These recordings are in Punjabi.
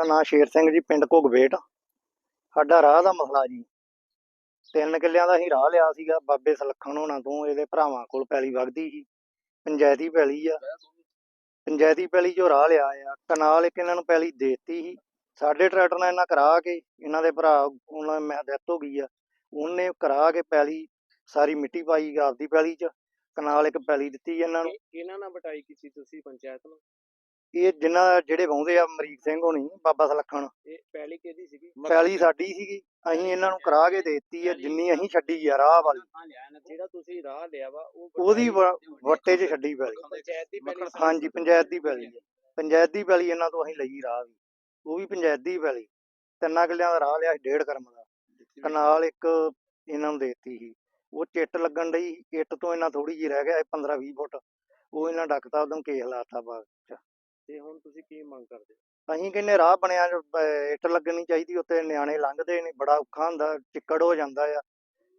ਮੇਰਾ ਨਾਮ ਸ਼ੇਰ ਸਿੰਘ ਜੀ, ਪਿੰਡ ਘੁਗਵੇਟ ਸਾਡਾ ਰਾਹ ਦਾ ਮਸਲਾ ਜੀ। ਤਿੰਨ ਕਿੱਲਿਆਂ ਦਾ ਅਸੀਂ ਰਾਹ ਲਿਆ ਸੀਗਾ, ਬਾਬੇ ਸਲੱਖਣ ਹੋਣਾ ਤੋਂ, ਇਹਦੇ ਭਰਾਵਾਂ ਕੋਲ ਪੈਲੀ ਵਗਦੀ ਸੀ, ਪੰਚਾਇਤੀ ਪੈਲੀ ਆ। ਪੰਚਾਇਤੀ ਪੈਲੀ ਚੋਂ ਰਾਹ ਲਿਆ ਆ, ਕਨਾਲ ਇੱਕ ਇਹਨਾਂ ਨੂੰ ਪੈਲੀ ਦੇਤੀ ਸੀ। ਸਾਡੇ ਟਰੈਕਟਰ ਨਾਲ ਇਹਨਾਂ ਕਰਾ ਕੇ, ਇਹਨਾਂ ਦੇ ਭਰਾ, ਉਹਨਾਂ ਮੈਂ ਡੈਥ ਹੋ ਗਈ ਆ। ਉਹਨੇ ਕਰਾ ਕੇ ਪੈਲੀ, ਸਾਰੀ ਮਿੱਟੀ ਪਾਈ ਆਪਦੀ ਪੈਲੀ 'ਚ, ਕਨਾਲ ਇੱਕ ਪੈਲੀ ਦਿੱਤੀ ਇਹਨਾਂ ਨੂੰ। ਇਹਨਾਂ ਨਾਲ ਬਟਾਈ ਕੀਤੀ ਤੁਸੀਂ, ਪੰਚਾਇਤ ਨੂੰ ਇਹ ਜਿਨ੍ਹਾਂ ਜਿਹੜੇ ਵਾਹੁੰਦੇ ਆ ਅਮਰੀਕ ਸਿੰਘ ਹੋਣੀ ਬਾਬਾ ਸਲੱਖਣ। ਇਹ ਪਹਿਲੀ ਕਿਹਦੀ ਸੀਗੀ? ਪੈਲੀ ਸਾਡੀ ਸੀਗੀ। ਅਸੀਂ ਇਹਨਾਂ ਨੂੰ ਕਰਾ ਕੇ ਦੇਤੀ ਆ ਜਿੰਨੀ ਅਸੀਂ ਛੱਡੀ ਆ ਰਾਹ ਵਾਲੀ। ਜਿਹੜਾ ਤੁਸੀਂ ਰਾਹ ਲਿਆ ਵਾ ਉਹ ਉਹਦੀ ਵੱਟੇ 'ਚ ਛੱਡੀ ਪੈਲੀ ਪਹਿਲੀ ਹਾਂਜੀ ਪੰਚਾਇਤ ਦੀ ਪੈਲੀ। ਪੰਚਾਇਤ ਦੀ ਪੈਲੀ ਇਹਨਾਂ ਤੋਂ ਅਸੀਂ ਲਈ ਰਾਹ ਵੀ। ਉਹ ਵੀ ਪੰਚਾਇਤ ਦੀ ਪੈਲੀ ਤਿੰਨਾਂ ਕਿੱਲਿਆਂ ਦਾ ਰਾਹ ਲਿਆ ਡੇਢ ਕਰਮ ਦਾ। ਕਨਾਲ ਇੱਕ ਇਹਨਾਂ ਨੂੰ ਦੇਤੀ ਸੀ। ਉਹ ਚਿੱਟ ਲੱਗਣ ਸੀ, ਇੱਟ ਤੋਂ ਇਹਨਾਂ ਥੋੜੀ ਜਿਹੀ ਰਹਿ ਗਿਆ 15 20 ਫੁੱਟ। ਉਹ ਇਹਨਾਂ ਡੱਕਤਾ ਉਦੋਂ ਕੇਸ ਲਾਤਾ ਬਾਗ 'ਚ। ਤੇ ਹੁਣ ਤੁਸੀਂ ਕੀ ਮੰਗ ਕਰਦੇ ਹੋ? ਅਸੀਂ ਕਹਿੰਨੇ ਰਾਹ ਬਣਿਆ ਜੋ, ਅਹ, ਇੱਟ ਲੱਗਣੀ ਚਾਹੀਦੀ ਉੱਤੇ ਨਿਆਣੇ ਲੰਘਦੇ ਨੇ ਬੜਾ ਔਖਾ ਹੁੰਦਾ ਚਿੱਕੜ ਹੋ ਜਾਂਦਾ ਆ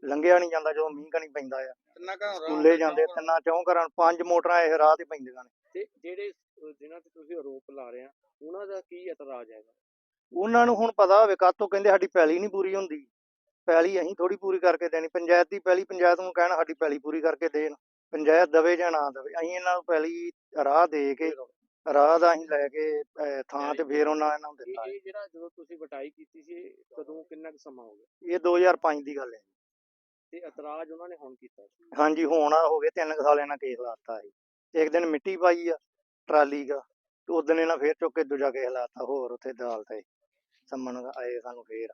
ਲੰਘਿਆ ਨਹੀਂ ਜਾਂਦਾ ਜਦੋਂ ਮੀਂਹ ਕਣੀ ਪੈਂਦਾ ਆ। ਸਕੂਲੇ ਜਾਂਦੇ ਤਿੰਨਾਂ ਚੌਂ ਘਰਾਂ ਨੂੰ ਪੰਜ ਮੋਟਰਾਂ ਇਹ ਰਾਹ ਤੇ ਪੈਂਦੀਆਂ ਨੇ। ਤੇ ਜਿਹੜੇ ਅਹ ਜਿਨ੍ਹਾਂ ਤੇ ਤੁਸੀਂ ਆਰੋਪ ਲਾ ਰਹੇ ਆ ਉਹਨਾਂ ਦਾ ਕੀ ਇਤਰਾਜ਼ ਹੈਗਾ? ਉਹਨਾਂ ਨੂੰ ਹੁਣ ਪਤਾ ਹੋਵੇ ਕਾਹਤੋਂ ਕਹਿੰਦੇ ਸਾਡੀ ਪੈਲੀ ਨਹੀਂ ਪੂਰੀ ਹੁੰਦੀ। ਪੈਲੀ ਅਸੀਂ ਥੋੜੀ ਪੂਰੀ ਕਰਕੇ ਦੇਣੀ ਪੰਚਾਇਤ ਦੀ ਪੈਲੀ ਪੰਚਾਇਤ ਨੂੰ ਕਹਿਣਾ ਸਾਡੀ ਪੈਲੀ ਪੂਰੀ ਕਰਕੇ ਦੇਣ। ਪੰਚਾਇਤ ਦਵੇ ਜਾਂ ਨਾ ਦਵੇ ਅਸੀਂ ਇਹਨਾਂ ਨੂੰ ਪੈਲੀ ਰਾਹ ਦੇ ਕੇ ਰਾਹ ਦਾ ਅਸੀਂ ਲੈ ਕੇ ਅਹ, ਥਾਂ ਤੇ ਫੇਰ ਉਹਨਾਂ ਇਹਨਾਂ ਨੂੰ ਦਿੱਤਾ ਇਹ ਜਿਹੜਾ ਜਦੋਂ ਤੁਸੀਂ ਬਟਾਈ ਕੀਤੀ ਸੀ ਇਹ ਕਦੋਂ ਕਿੰਨਾ ਕੁ ਸਮਾਂ ਹੋ ਗਿਆ? ਇਹ 2005 ਦੀ ਗੱਲ ਹੈ ਤੇ ਇਤਰਾਜ਼ ਉਹਨਾਂ ਨੇ ਹੁਣ ਕੀਤਾ ਸੀ? ਹਾਂਜੀ ਹੁਣ ਆ ਹੋ ਗਏ ਤਿੰਨ ਕੁ ਸਾਲ ਇਹਨਾਂ ਕੇਸ ਲਾਤਾ ਸੀ ਇੱਕ ਦਿਨ ਮਿੱਟੀ ਪਾਈ ਆ ਟਰਾਲੀ ਦਾ ਤੇ ਉਸ ਦਿਨ ਇਹਨਾਂ ਫੇਰ ਚੁੱਕ ਕੇ ਦੂਜਾ ਕੇਸ ਲਾਤਾ ਹੋਰ ਉੱਥੇ ਦਾਲ ਤੇ। ਸੰਮਣ ਆਏ ਸਾਨੂੰ ਫੇਰ।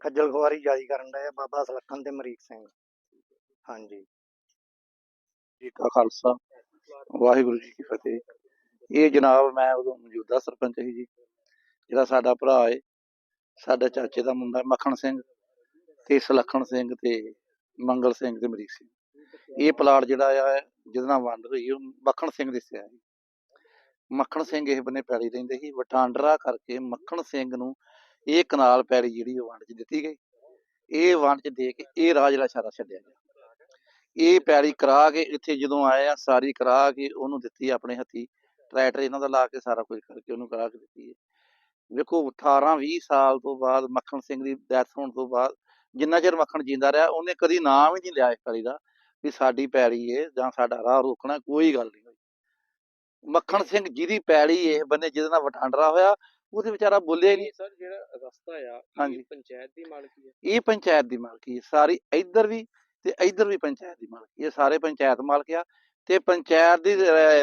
ਖੱਜਲ ਖੁਆਰੀ ਜਾਰੀ ਕਰਨ ਆ ਬਾਬਾ ਸਲੱਖਣ ਤੇ ਮਰੀਕ ਸਿੰਘ। ਹਾਂਜੀ। ਜੀ ਕਾ ਖਾਲਸਾ। ਵਾਹਿਗੁਰੂ ਜੀ ਕੀ ਫਤਿਹ। ਇਹ ਜਨਾਬ ਮੈਂ ਉਦੋਂ ਮੌਜੂਦਾ ਸਰਪੰਚ ਸੀ ਜੀ, ਜਿਹੜਾ ਸਾਡਾ ਭਰਾ ਏ, ਸਾਡੇ ਚਾਚੇ ਦਾ ਮੁੰਡਾ ਮੱਖਣ ਸਿੰਘ ਤੇ ਸਲੱਖਣ ਸਿੰਘ ਤੇ ਮੰਗਲ ਸਿੰਘ ਤੇ ਮਰੀਕ ਸਿੰਘ। ਇਹ ਪਲਾਟ ਜਿਹੜਾ ਆ, ਜਿਹਦੇ ਨਾਲ ਵੰਡ ਰਹੀ ਉਹ ਮੱਖਣ ਸਿੰਘ ਦੱਸਿਆ ਸੀ। ਮੱਖਣ ਸਿੰਘ ਇਹ ਬੰਨੇ ਪੈਲੀ ਰਹਿੰਦੇ ਸੀ ਵਟਾਂਦਰਾ ਕਰਕੇ ਮੱਖਣ ਸਿੰਘ ਨੂੰ ਇਹ ਕਨਾਲ ਪੈਲੀ ਜਿਹੜੀ ਉਹ ਵੰਡ 'ਚ ਦਿੱਤੀ ਗਈ। ਇਹ ਵੰਡ 'ਚ ਦੇ ਕੇ ਇਹ ਰਾਹ ਜਿਹੜਾ ਇਸ਼ਾਰਾ ਛੱਡਿਆ ਗਿਆ। ਇਹ ਪੈਲੀ ਕਰਾ ਕੇ ਇੱਥੇ ਜਦੋਂ ਆਏ ਆ, ਸਾਰੀ ਕਰਾ ਕੇ ਉਹਨੂੰ ਦਿੱਤੀ ਆਪਣੇ ਹੱਥੀ। ਟਰੈਕਟਰ ਇਹਨਾਂ ਦਾ ਲਾ ਕੇ ਸਾਰਾ ਕੁਝ ਕਰਕੇ ਉਹਨੂੰ ਕਰਾ ਕੇ ਦਿੱਤੀ ਹੈ। ਵੇਖੋ 18 20 ਸਾਲ ਤੋਂ ਬਾਅਦ ਮੱਖਣ ਸਿੰਘ ਦੀ ਡੈਥ ਹੋਣ ਤੋਂ ਬਾਅਦ ਜਿੰਨਾ ਚਿਰ ਮੱਖਣ ਜਿੰਦਾ ਰਿਹਾ ਉਹਨੇ ਕਦੀ ਨਾਮ ਹੀ ਨਹੀਂ ਲਿਆ ਇਸ ਪੈਲੀ ਦਾ ਵੀ ਸਾਡੀ ਪੈਲੀ ਏ ਜਾਂ ਸਾਡਾ ਰਾਹ ਰੋਕਣਾ ਕੋਈ ਗੱਲ ਨਹੀਂ ਹੋਈ। ਮੱਖਣ ਸਿੰਘ ਜਿਹਦੀ ਪੈਲੀ ਇਹ ਬੰਨੇ ਜਿਹਦੇ ਨਾਲ ਵਟਾਂਦਰਾ ਹੋਇਆ ਉਹਦੇ ਵਿਚਾਰਾ ਬੋਲਿਆ ਨਹੀਂ। ਇਹ ਸਰ ਜਿਹੜਾ ਰਸਤਾ ਆ। ਇਹ ਪੰਚਾਇਤ ਦੀ ਮਾਲਕੀ ਹੈ ਇਹ ਪੰਚਾਇਤ ਦੀ ਮਾਲਕੀ ਹੈ ਸਾਰੀ ਇੱਧਰ ਵੀ ਤੇ ਇੱਧਰ ਵੀ ਪੰਚਾਇਤ ਦੀ ਮਾਲਕੀ ਹੈ ਸਾਰੇ ਪੰਚਾਇਤ ਮਾਲਕ ਆ। ਤੇ ਪੰਚਾਇਤ ਦੀ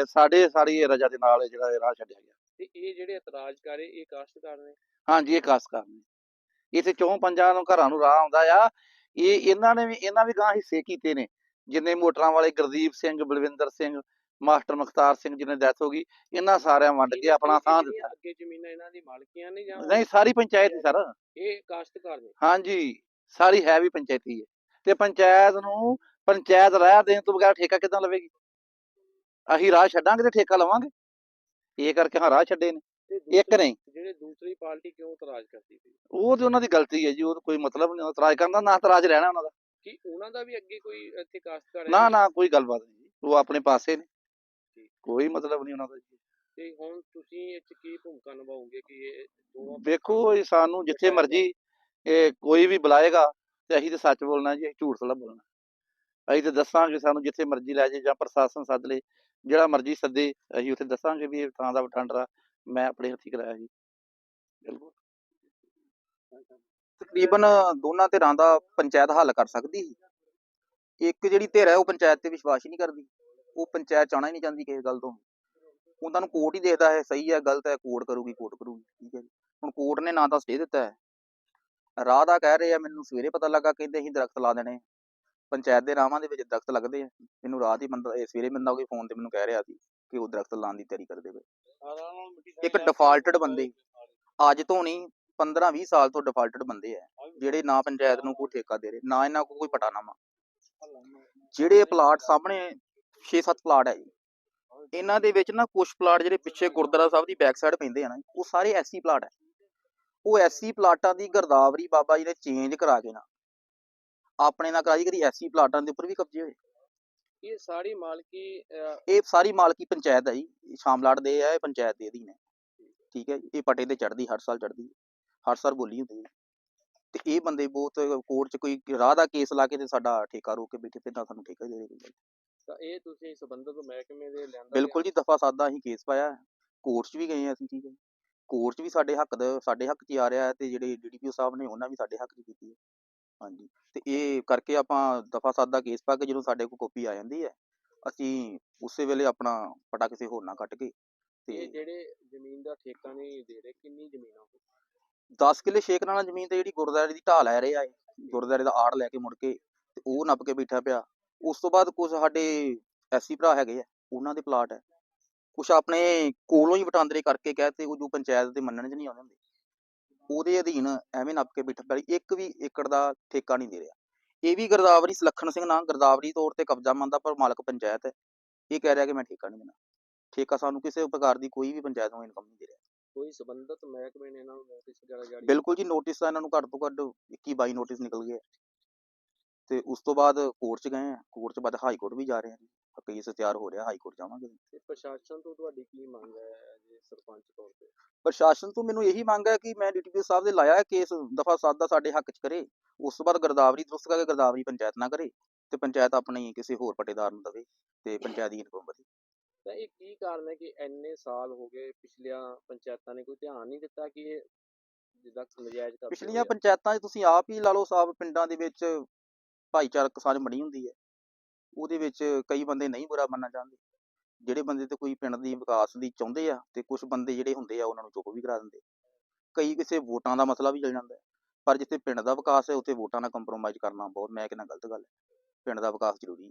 ਸਾਡੇ ਸਾਰੀ ਇਹ ਰਜਾ ਦੇ ਨਾਲ ਇਹ ਜਿਹੜਾ ਇਹ ਰਾਹ ਛੱਡਿਆ ਗਿਆ। ਤੇ ਇਹ ਜਿਹੜੇ ਇਤਰਾਜ਼ ਕਰੇ ਇਹ ਕਾਸ਼ਤਕਾਰ ਨੇ ਹਾਂਜੀ ਇਹ ਕਾਸਕਾਰ ਨੇ ਇੱਥੇ ਚੌਂ ਪੰਜਾਂ ਨੂੰ ਘਰਾਂ ਨੂੰ ਰਾਹ ਆਉਂਦਾ ਆ। ਇਹ ਇਹਨਾਂ ਨੇ ਵੀ ਇਹਨਾਂ ਵੀ ਗਾਂ ਹਿੱਸੇ ਕੀਤੇ ਨੇ। ਜਿੰਨੇ ਮੋਟਰਾਂ ਵਾਲੇ ਗੁਰਦੀਪ ਸਿੰਘ ਬਲਵਿੰਦਰ ਸਿੰਘ ਮਾਸਟਰ ਮੁਖਤਾਰ ਸਿੰਘ ਜਿਹਨੇ ਡੈਥ ਹੋ ਗਈ ਇਹਨਾਂ ਸਾਰਿਆਂ ਵੰਡ ਕੇ ਆਪਣਾ ਇਹ ਥਾਂ ਜਿਹੜੀਆਂ ਦਿੱਤਾ। ਅੱਗੇ ਜ਼ਮੀਨਾਂ ਇਹਨਾਂ ਦੀ ਮਾਲਕੀਆਂ ਨੇ ਜਾਂ ਨਹੀਂ ਸਾਰੀ ਪੰਚਾਇਤ ਹੀ ਸਰ। ਇਹ ਕਾਸ਼ਤਕਾਰ ਨੇ ਹਾਂਜੀ ਸਾਰੀ ਹੈ ਵੀ ਪੰਚਾਇਤੀ ਹੈ। ਤੇ ਪੰਚਾਇਤ ਨੂੰ ਪੰਚਾਇਤ ਰਾਹ ਦੇਣ ਤੋਂ ਬਗੈਰ ਠੇਕਾ ਕਿੱਦਾਂ ਲਵੇਗੀ? ਅਸੀਂ ਰਾਹ ਛੱਡਾਂਗੇ ਤੇ ਠੇਕਾ ਲਵਾਂਗੇ। ਇਹ ਕਰਕੇ ਹਾਂ ਰਾਹ ਛੱਡੇ ਨੇ। ਇੱਕ ਨਹੀਂ। ਜਿਹੜੇ ਦੂਸਰੀ ਪਾਰਟੀ ਕਿਉਂ ਇਤਰਾਜ਼ ਕਰਦੀ ਸੀ ਉਹ ਤੇ ਉਹਨਾਂ ਦੀ ਗਲਤੀ ਹੈ ਜੀ ਉਹ ਕੋਈ ਮਤਲਬ ਨਹੀਂ ਇਤਰਾਜ਼ ਕਰਨ ਦਾ ਨਾ ਇਤਰਾਜ਼ ਰਹਿਣਾ ਉਹਨਾਂ ਦਾ। ਕਿ ਉਹਨਾਂ ਦਾ ਵੀ ਅੱਗੇ ਕੋਈ ਇੱਥੇ ਕਾਸ਼ਤਕਾਰ ਹੈ ਨਾ? ਨਾ? ਕੋਈ ਗੱਲਬਾਤ ਨਹੀਂ ਜੀ। ਉਹ ਆਪਣੇ ਪਾਸੇ ਨੇ। ਕੋਈ ਮਤਲਬ ਨਹੀਂ ਉਹਨਾਂ ਦਾ ਜੀ। ਤੇ ਹੁਣ ਤੁਸੀਂ ਇਹ ਚ ਕੀ ਭੂਮਿਕਾ ਨਿਭਾਓਗੇ ਕਿ ਇਹ ਦੋਵਾਂ ਵੇਖੋ ਇਹ ਸਾਨੂੰ ਜਿੱਥੇ ਮਰਜ਼ੀ ਇਹ ਕੋਈ ਵੀ ਬੁਲਾਏਗਾ ਤੇ ਅਸੀਂ ਤੇ ਸੱਚ ਬੋਲਣਾ ਜੀ ਝੂਠ ਥੋੜਾ ਬੋਲਣਾ। ਅਸੀਂ ਤੇ ਦੱਸਾਂਗੇ ਸਾਨੂੰ ਜਿੱਥੇ ਮਰਜ਼ੀ ਲੈ ਜਾਏ ਜਾਂ ਪ੍ਰਸ਼ਾਸਨ ਸੱਦ ਲੇ ਜਿਹੜਾ ਮਰਜ਼ੀ ਸੱਦੇ, ਅਸੀਂ ਉੱਥੇ ਦੱਸਾਂਗੇ ਵੀ ਇਹ ਥਾਂ ਦਾ ਵਟਾਂਦਰਾ ਮੈਂ ਆਪਣੇ ਹੱਥੀਂ ਕਰਾਇਆ ਜੀ। ਬਿਲਕੁਲ। ਤਕਰੀਬਨ ਦੋਨਾਂ ਧਿਰਾਂ ਦਾ ਪੰਚਾਇਤ ਹੱਲ ਕਰ ਸਕਦੀ ਸੀ। ਇੱਕ ਜਿਹੜੀ ਧਿਰ ਹੈ ਉਹ ਪੰਚਾਇਤ ਤੇ ਵਿਸ਼ਵਾਸ ਹੀ ਨਹੀਂ ਕਰਦੀ। ਉਹ ਪੰਚਾਇਤ ਚਾਹਣਾ ਹੀ ਨਹੀਂ ਜਾਂਦੀ ਕਿਸੇ ਗੱਲ ਤੋਂ। ਉਹਨਾਂ ਨੂੰ ਕੋਰਟ ਹੀ ਦੇਖਦਾ ਹੈ, ਸਹੀ ਹੈ, ਗਲਤ ਹੈ, ਕੋਰਟ ਕਰੂਗੀ ਕੋਰਟ ਕਰੂਗੀ, ਠੀਕ ਹੈ ਜੀ। ਹੁਣ ਕੋਰਟ ਨੇ ਨਾ ਤਾਂ ਸਟੇ ਦਿੱਤਾ ਹੈ। ਰਾਹ ਦਾ ਕਹਿ ਰਹੇ ਆ, ਮੈਨੂੰ ਸਵੇਰੇ ਪਤਾ ਲੱਗਾ ਕਹਿੰਦੇ ਅਸੀਂ ਦਰਖਤ ਲਾ ਦੇਣੇ। ਪੰਚਾਇਤ ਦੇ ਰਾਹਾਂ ਦੇ ਵਿੱਚ ਦਰਖਤ ਲੱਗਦੇ ਆ। ਮੈਨੂੰ ਰਾਤ ਹੀ ਬੰਦਾ, ਇਹ ਸਵੇਰੇ ਬੰਦਾ ਕੋਈ ਫੋਨ ਤੇ ਮੈਨੂੰ ਕਹਿ ਰਿਹਾ ਸੀ ਕਿ ਉਹ ਦਰਖਤ ਲਾਉਣ ਦੀ ਤਿਆਰੀ ਕਰਦੇ ਪਏ। ਇੱਕ ਡਿਫਾਲਟਡ ਬੰਦੇ। ਅੱਜ ਤੋਂ ਨਹੀਂ 15 20 ਸਾਲ ਤੋਂ ਡਿਫਾਲਟਡ ਬੰਦੇ ਆ। ਜਿਹੜੇ ਨਾ ਪੰਚਾਇਤ ਨੂੰ ਕੋਈ ਠੇਕਾ ਦੇ ਰਹੇ, ਨਾ ਇਹਨਾਂ ਕੋਲ ਕੋਈ ਪਟਾਨਾਮਾ। ਜਿਹੜੇ ਪਲਾਟ ਸਾਹਮਣੇ 6-7 ਪਲਾਟ ਹੈ ਜੀ। ਇਹਨਾਂ ਦੇ ਵਿੱਚ ਨਾ ਕੁਝ ਪਲਾਟ ਜਿਹੜੇ ਪਿੱਛੇ ਗੁਰਦੁਆਰਾ ਸਾਹਿਬ ਦੀ ਬੈਕ ਸਾਈਡ ਪੈਂਦੇ ਆ ਨਾ ਉਹ ਸਾਰੇ ਐਸੀ ਪਲਾਟ ਹੈ ਉਹ ਐਸੀ ਪਲਾਟਾਂ ਦੀ ਗਰਦਾਵਰੀ ਬਾਬਾ ਜੀ ਨੇ ਚੇਂਜ ਕਰਾ ਕੇ ਨਾ ਆਪਣੇ ਨਾਲ ਕਰਾਈ ਕਰੀ ਐਸੀ ਪਲਾਟਾਂ ਦੇ ਉੱਪਰ ਵੀ ਕਬਜ਼ੇ ਹੋਏ। ਇਹ ਸਾਰੀ ਮਾਲਕੀ ਅਹ, ਇਹ ਸਾਰੀ ਮਾਲਕੀ ਪੰਚਾਇਤ ਹੈ ਜੀ ਸ਼ਾਮਲਾਟ ਦੇ ਇਹ ਪੰਚਾਇਤ ਦੇ ਅਧੀਨ ਹੈ। ਠੀਕ ਹੈ ਜੀ, ਇਹ ਪਟੇ ਤੇ ਚੜਦੀ ਹਰ ਸਾਲ ਚੜਦੀ ਹਰ ਸਾਲ ਬੋਲੀ ਹੁੰਦੀ ਹੈ। ਤੇ ਇਹ ਬੰਦੇ ਬਹੁਤ ਕੋਰਟ 'ਚ ਕੋਈ ਰਾਹ ਦਾ ਕੇਸ ਲਾ ਕੇ ਤੇ ਸਾਡਾ ਠੇਕਾ ਰੋਕ ਕੇ ਬੈਠੇ ਤੇ ਨਾ ਸਾਨੂੰ ਠੇਕਾ ਹੀ ਦੇ ਦੇ ਤਾਂ ਇਹ ਤੁਸੀਂ ਸੰਬੰਧਿਤ ਮਹਿਕਮੇ ਦੇ ਲਿਆਂਦਾ ਬਿਲਕੁਲ ਜੀ ਦਫਾ ਸਾਦਾ ਅਸੀਂ ਕੇਸ ਪਾਇਆ ਕੋਰਟ 'ਚ ਵੀ ਗਏ ਹਾਂ ਅਸੀਂ ਠੀਕ ਹੈ ਕੋਰਟ 'ਚ ਵੀ ਸਾਡੇ ਹੱਕ ਦਾ ਸਾਡੇ ਹੱਕ 'ਚ ਹੀ ਆ ਰਿਹਾ ਹੈ ਤੇ ਜਿਹੜੇ ਡੀਡੀਪੀਓ ਸਾਹਿਬ ਨੇ ਉਹਨਾਂ ਵੀ ਸਾਡੇ ਹੱਕ 'ਚ ਕੀਤੀ ਹੈ। ਹਾਂਜੀ ਤੇ ਇਹ ਕਰਕੇ ਆਪਾਂ ਦਫਾ ਸਾਦਾ ਕੇਸ ਪਾ ਕੇ ਜਦੋਂ ਸਾਡੇ ਕੋਲ ਕਾਪੀ ਆ ਜਾਂਦੀ ਹੈ ਅਸੀਂ ਉਸੇ ਵੇਲੇ ਆਪਣਾ ਪਟਾ ਕਿਸੇ ਹੋਰ ਨਾਲ ਕੱਟ ਕੇ ਇਹ ਤੇ ਜਿਹੜੇ ਜ਼ਮੀਨ ਦਾ ਠੇਕਾ ਨਹੀਂ ਦੇ ਰਹੇ ਕਿੰਨੀ ਜ਼ਮੀਨ ਆ ਉਹ? 10 ਕਿੱਲੇ ਛੇਕ ਨਾਲ ਜ਼ਮੀਨ ਤੇ ਜਿਹੜੀ ਗੁਰਦੁਆਰੇ ਦੀ ਢਾਹ ਲੈ ਰਿਹਾ ਹੈ ਗੁਰਦੁਆਰੇ ਦਾ ਆੜ ਲੈ ਕੇ ਮੁੜ ਕੇ ਤੇ ਉਹ ਨੱਪ ਕੇ ਬੈਠਾ ਪਿਆ। ਉਸ ਤੋਂ ਬਾਅਦ ਕੁਝ ਸਾਡੇ ਐਸੀ ਭਰਾ ਹੈਗੇ ਆ ਉਹਨਾਂ ਦੇ ਪਲਾਟ ਹੈ। ਕੁਝ ਆਪਣੇ ਕੋਲੋਂ ਹੀ ਵਟਾਂਦਰੇ ਕਰਕੇ ਕਹਤੇ ਉਹ ਜੋ ਪੰਚਾਇਤ ਦੇ ਮੰਨਣ 'ਚ ਨਹੀਂ ਆਉਂਦੇ ਹੁੰਦੇ। ਉਹਦੇ ਅਧੀਨ ਐਵੇਂ ਨੱਪ ਕੇ ਬੈਠਾ ਇੱਕ ਵੀ ਏਕੜ ਦਾ ਠੇਕਾ ਨਹੀਂ ਦੇ ਰਿਹਾ। ਇਹ ਵੀ ਗਰਦਾਵਰੀ ਸੁਲੱਖਣ ਸਿੰਘ ਨਾਂ ਗਰਦਾਵਰੀ ਤੌਰ ਤੇ ਕਬਜ਼ਾ ਮੰਨਦਾ ਪਰ ਮਾਲਕ ਪੰਚਾਇਤ ਹੈ ਇਹ ਕਹਿ ਰਿਹਾ ਕਿ ਮੈਂ ਠੇਕਾ ਨਹੀਂ ਦੇਣਾ। ਠੇਕਾ ਸਾਨੂੰ ਕਿਸੇ ਪ੍ਰਕਾਰ ਦੀ ਕੋਈ ਵੀ ਪੰਚਾਇਤ ਨੂੰ ਇਨਕਮ ਨਹੀਂ ਦੇ ਰਿਹਾ। ਕੋਈ ਸੰਬੰਧਿਤ ਮਹਿਕਮੇ ਨੇ ਇਹਨਾਂ ਨੂੰ ਨੋਟਿਸ ਵਗੈਰਾ ਜਾਰੀ ਬਿਲਕੁਲ ਜੀ ਨੋਟਿਸ ਤਾਂ ਇਹਨਾਂ ਨੂੰ ਘੱਟ ਤੋਂ ਘੱਟ 21 22 ਨੋਟਿਸ ਨਿਕਲ ਗਏ। ਤੇ ਉਸ ਤੋਂ ਬਾਅਦ ਕੋਰਟ 'ਚ ਗਏ ਆ। ਕੋਰਟ 'ਚ ਬਾਅਦ ਹਾਈ ਕੋਰਟ ਵੀ ਜਾ ਰਹੇ ਆ ਜੀ। ਕੇਸ ਤਿਆਰ ਹੋ ਰਿਹਾ ਹਾਈ ਕੋਰਟ ਜਾਵਾਂਗੇ। ਤੇ ਪ੍ਰਸ਼ਾਸਨ ਤੋਂ ਤੁਹਾਡੀ ਕੀ ਮੰਗ ਹੈ ਜੇ ਸਰਪੰਚ ਤੌਰ ਤੇ? ਪ੍ਰਸ਼ਾਸਨ ਤੋਂ ਮੈਨੂੰ ਇਹੀ ਮੰਗ ਹੈ ਕਿ ਮੈਂ ਡੀਟੀਪੀ ਸਾਹਿਬ ਦੇ ਲਾਇਆ ਹੈ ਕੇਸ ਦਫਾ ਸਾਤ ਦਾ ਸਾਡੇ ਹੱਕ 'ਚ ਕਰੇ। ਉਸ ਤੋਂ ਬਾਅਦ ਗਰਦਾਵਰੀ ਦਰੁਸਤ ਕਰਕੇ ਗਰਦਾਵਰੀ ਪੰਚਾਇਤ ਨਾ ਕਰੇ ਤੇ ਪੰਚਾਇਤ ਆਪਣੀ ਕਿਸੇ ਹੋਰ ਪਟੇਦਾਰ ਨੂੰ ਦੇਵੇ ਤੇ ਪੰਚਾਇਤ ਦੀ ਇਨਕਮ ਵਧੇ। ਤਾਂ ਇਹ ਕੀ ਕਾਰਨ ਹੈ ਕਿ ਇੰਨੇ ਸਾਲ ਹੋ ਗਏ ਪਿਛਲੀਆਂ ਪੰਚਾਇਤਾਂ ਨੇ ਕੋਈ ਧਿਆਨ ਨਹੀਂ ਦਿੱਤਾ ਕਿ ਇਹ ਜਿੱਦਾਂ ਨਜਾਇਜ਼ ਕਬਜ਼ੇ ਪਿਛਲੀਆਂ। ਪੰਚਾਇਤਾਂ 'ਚ ਤੁਸੀਂ ਆਪ ਹੀ ਲਾ ਲਓ ਸਾਹਿਬ ਪਿੰਡਾਂ ਦੇ ਵਿੱਚ ਭਾਈਚਾਰਕ ਸਾਂਝ ਬਣੀ ਹੁੰਦੀ ਹੈ। ਉਹਦੇ ਵਿੱਚ ਕਈ ਬੰਦੇ ਨਹੀਂ ਬੁਰਾ ਮੰਨਣਾ ਚਾਹੁੰਦੇ। ਜਿਹੜੇ ਬੰਦੇ ਤੇ ਕੋਈ ਪਿੰਡ ਦੀ ਵਿਕਾਸ ਦੀ ਚਾਹੁੰਦੇ ਆ ਤੇ ਕੁਝ ਬੰਦੇ ਜਿਹੜੇ ਹੁੰਦੇ ਆ ਉਹਨਾਂ ਨੂੰ ਚੁੱਪ ਵੀ ਕਰਾ ਦਿੰਦੇ। ਕਈ ਕਿਸੇ ਵੋਟਾਂ ਦਾ ਮਸਲਾ ਵੀ ਚੱਲ ਜਾਂਦਾ। ਪਰ ਜਿੱਥੇ ਪਿੰਡ ਦਾ ਵਿਕਾਸ ਹੈ, ਉੱਥੇ ਵੋਟਾਂ ਨਾਲ ਕੰਪਰੋਮਾਈਜ਼ ਕਰਨਾ ਬਹੁਤ, ਮੈਂ ਕਹਿੰਦਾ ਗਲਤ ਗੱਲ ਹੈ। ਪਿੰਡ ਦਾ ਵਿਕਾਸ ਜ਼ਰੂਰੀ